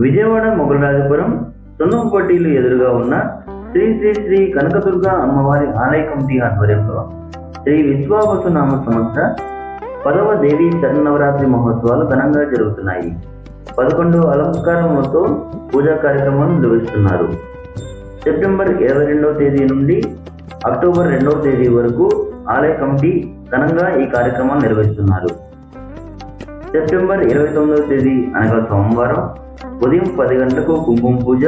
విజయవాడ మొగలరాజపురం సున్నంపట్టీలు ఎదురుగా ఉన్న శ్రీ శ్రీ శ్రీ కనకదుర్గ అమ్మవారి ఆలయ కమిటీ ఆధ్వర్యంలో శ్రీ విశ్వావసు నామ సంవత్సర పదవ దేవి శరన్నవరాత్రి మహోత్సవాలు ఘనంగా జరుగుతున్నాయి. పదకొండు అలంకారములతో పూజా కార్యక్రమాలు నిర్వహిస్తున్నారు. సెప్టెంబర్ ఇరవై రెండవ తేదీ నుండి అక్టోబర్ రెండవ తేదీ వరకు ఆలయ కమిటీ ఘనంగా ఈ కార్యక్రమాలు నిర్వహిస్తున్నారు. సెప్టెంబర్ ఇరవై తొమ్మిదవ తేదీ అనగా సోమవారం ఉదయం పది గంటలకు కుంకుమ పూజ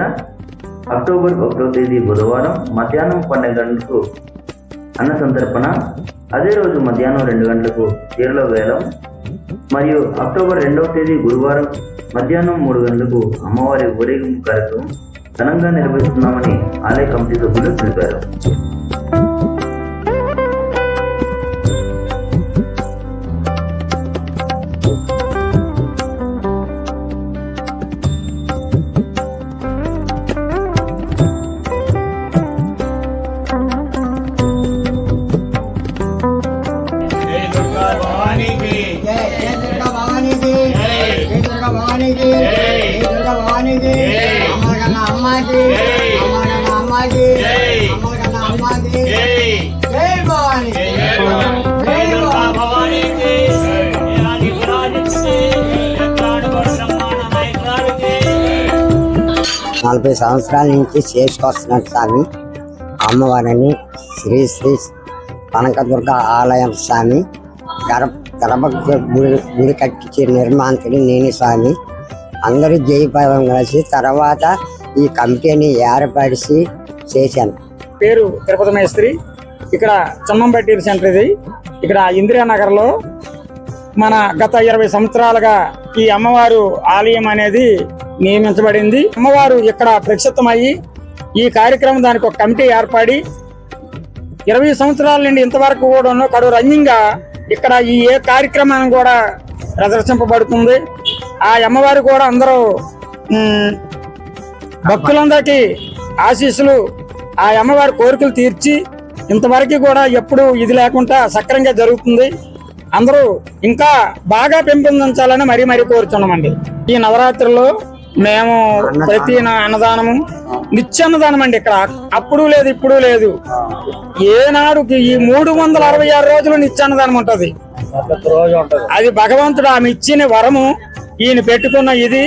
అక్టోబర్ ఒకటవ తేదీ బుధవారం మధ్యాహ్నం పన్నెండు గంటలకు అన్న సంతర్పణ అదే రోజు మధ్యాహ్నం రెండు గంటలకు చీరల వేలం మరియు అక్టోబర్ రెండవ తేదీ గురువారం మధ్యాహ్నం మూడు గంటలకు అమ్మవారి ఊరేగింపు కార్యక్రమం ఘనంగా నిర్వహిస్తున్నామని ఆలయ కమిటీ సభ్యులు తెలిపారు. నలభై సంవత్సరాల నుంచి చేసుకొస్తున్నాడు స్వామి. అమ్మవారిని శ్రీ శ్రీ కనకదుర్గ ఆలయం స్వామి. గర్భ గర్భ గుడి గుడి కట్టించే నిర్మాణకుడు నేనే స్వామి. అందరూ జయపదం కలిసి తర్వాత ఈ కమిటీని ఏర్పరిచి చేశాను. పేరు తిరుపతి మేస్త్రి. ఇక్కడ చమ్మంపట్టి సెంటర్ ఇది. ఇక్కడ ఇందిరానగర్లో మన గత ఇరవై సంవత్సరాలుగా ఈ అమ్మవారు ఆలయం అనేది నియమించబడింది. అమ్మవారు ఇక్కడ ప్రక్షిప్తమయ్యి ఈ కార్యక్రమం దానికి ఒక కమిటీ ఏర్పడి ఇరవై సంవత్సరాల నుండి ఇంతవరకు కూడా కడు రంజంగా ఇక్కడ ఈ ఏ కార్యక్రమాన్ని కూడా ప్రదర్శింపబడుతుంది. ఆ అమ్మవారు కూడా అందరూ భక్తులందరికీ ఆశీస్సులు. ఆ అమ్మవారి కోరికలు తీర్చి ఇంతవరకు కూడా ఎప్పుడు ఇది లేకుండా సక్రంగా జరుగుతుంది. అందరూ ఇంకా బాగా పెంపొందించాలని మరీ మరీ కోరుతున్నామండి ఈ నవరాత్రుల్లో మేము ప్రతి అన్నదానము నిత్యాన్నదానం అండి ఇక్కడ. అప్పుడు లేదు ఇప్పుడు లేదు. ఏనాడుకి ఈ మూడు వందల అరవై ఆరు రోజులు నిత్యాన్నదానం ఉంటది. అది భగవంతుడు ఆమె ఇచ్చిన వరము. ఈయన పెట్టుకున్న ఇది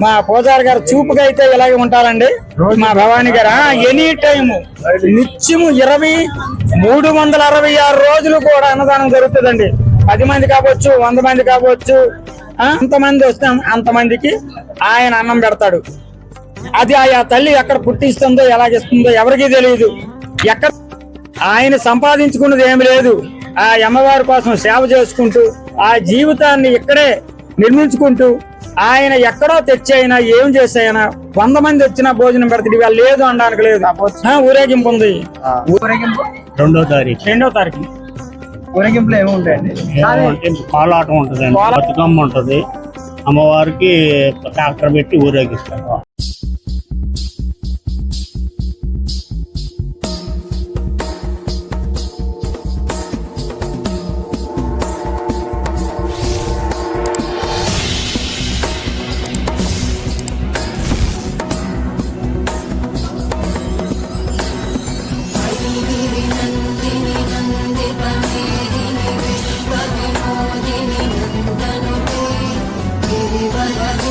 మా పూజారి గారు చూపుగా అయితే ఇలాగే ఉంటారండి. మా భవానీ గారు. Any time. నిత్యము ఇరవై మూడు వందల అరవై ఆరు రోజులు కూడా అన్నదానం జరుగుతుందండి. పది మంది కావచ్చు వంద మంది కావచ్చు అంతమంది వస్తాం. అంతమందికి ఆయన అన్నం పెడతాడు. అది ఆయా తల్లి ఎక్కడ పుట్టిస్తుందో ఎలాగిస్తుందో ఎవరికీ తెలియదు ఎక్కడ ఆయన సంపాదించుకున్నది ఏమి లేదు. ఆ అమ్మవారి కోసం సేవ చేసుకుంటూ ఆ జీవితాన్ని ఇక్కడే నిర్మించుకుంటూ ఆయన ఎక్కడో తెచ్చి అయినా ఏం చేసి అయినా వంద మంది వచ్చినా భోజనం పెడతాడు. ఇవాళ లేదు అనడానికి లేదు. ఆ, ఊరేగింపు ఉంది. రెండో తారీఖు. రెండో తారీఖు. ఊరేగింపులు ఏమి ఉంటాయండి. ఏమంటే కోలాటం ఉంటుంది బతుకమ్మ ఉంటుంది. అమ్మవారికి ట్రాక్టర్ పెట్టి ఊరేగిస్తారు.